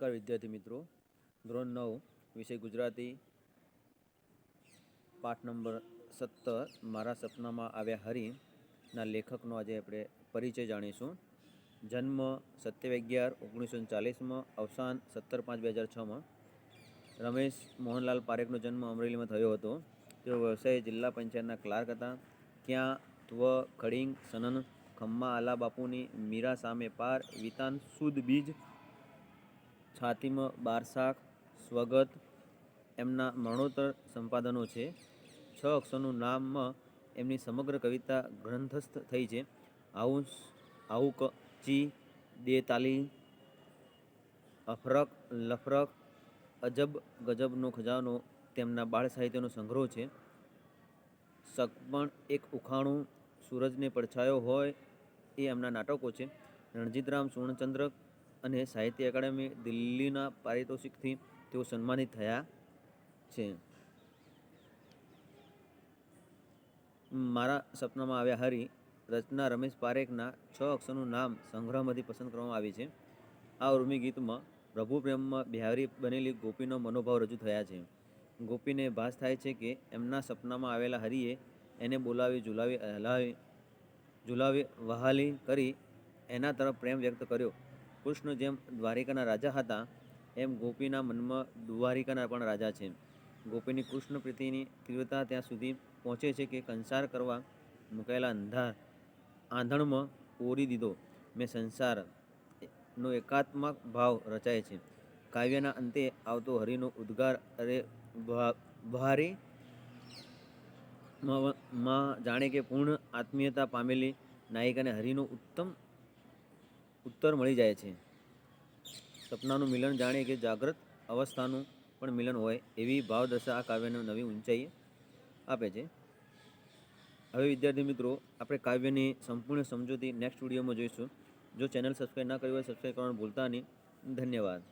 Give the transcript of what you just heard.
નમસ્કાર વિદ્યાર્થી મિત્રો. ધોરણ નવ, વિષય ગુજરાતી, પાઠ નંબર સત્તર, મારા સપનામાં આવ્યા હરિના લેખકનો આજે આપણે પરિચય જાણીશું. જન્મ સત્યાવી અગિયાર ઓગણીસો ચાલીસમાં, અવસાન સત્તર પાંચ બે હજાર છમાં. રમેશ મોહનલાલ પારેખનો જન્મ અમરેલીમાં થયો હતો. તેઓ વ્યવસાય જિલ્લા પંચાયતના ક્લાર્ક હતા. ક્યાં ત્વ ખડિંગ, સનન, ખમ્મા, આલા બાપુની મીરા સામે પાર વિતાન સુદ બીજ છાતીમાં બારસાક સ્વગત, એમના મરણોત્તર સંપાદનો છે. છ અક્ષરનું નામમાં એમની સમગ્ર કવિતા ગ્રંથસ્થ થઈ છે. આવું ચી, દે તાલી અફરક, લફરક, અજબ, ગજબનો ખજાનો તેમના બાળ સાહિત્યનો સંગ્રહ છે. સકપણ એક ઉખાણું સૂરજને પડછાયો હોય એ એમના નાટકો છે. રણજીતરામ સુવર્ણચંદ્રક અને સાહિત્ય એકાડેમી દિલ્હીના પારિતોષિકથી તેઓ સન્માનિત થયા છે. મારા સપનામાં આવ્યા હરી રચના રમેશ પારેખના છ અક્ષરનું નામ સંગ્રહમાંથી પસંદ કરવામાં આવી છે. આ ઉર્મી ગીતમાં પ્રભુ પ્રેમમાં બિહારી બનેલી ગોપીનો મનોભાવ રજૂ થયા છે. ગોપીને ભાસ થાય છે કે એમના સપનામાં આવેલા હરિએ એને બોલાવી ઝુલાવી હલાવી ઝુલાવી વહાલી કરી એના તરફ પ્રેમ વ્યક્ત કર્યો. કૃષ્ણ જેમ દ્વારિકાના રાજા હતા, એમ ગોપીના મનમાં દ્વારિકાના પણ રાજા છે. ગોપીની કૃષ્ણ પ્રીતિની તીવ્રતા ત્યાં સુધી પહોંચે છે કે કંસાર કરવા મુકાયેલા અંધાર આંધણમાં ઓરી દીધો. મેં સંસારનો એકાત્મક ભાવ રચાય છે. કાવ્યના અંતે આવતો હરિનો ઉદ્ગાર અરે ભારે માં જાણે કે પૂર્ણ આત્મીયતા પામેલી નાયિકાને હરિનો ઉત્તમ ઉત્તર મળી જાય છે. સપનાનું મિલન જાણે કે જાગ્રત અવસ્થાનું પણ મિલન હોય એવી ભાવદશા આ કાવ્યને નવી ઊંચાઈ આપે છે. હવે વિદ્યાર્થી મિત્રો, આપણે કાવ્યની સંપૂર્ણ સમજૂતી નેક્સ્ટ વિડીયોમાં જોઈશું. જો ચેનલ સબસ્ક્રાઈબ ના કરી હોય સબસ્ક્રાઈબ કરવાનું ભૂલતા નહીં. ધન્યવાદ.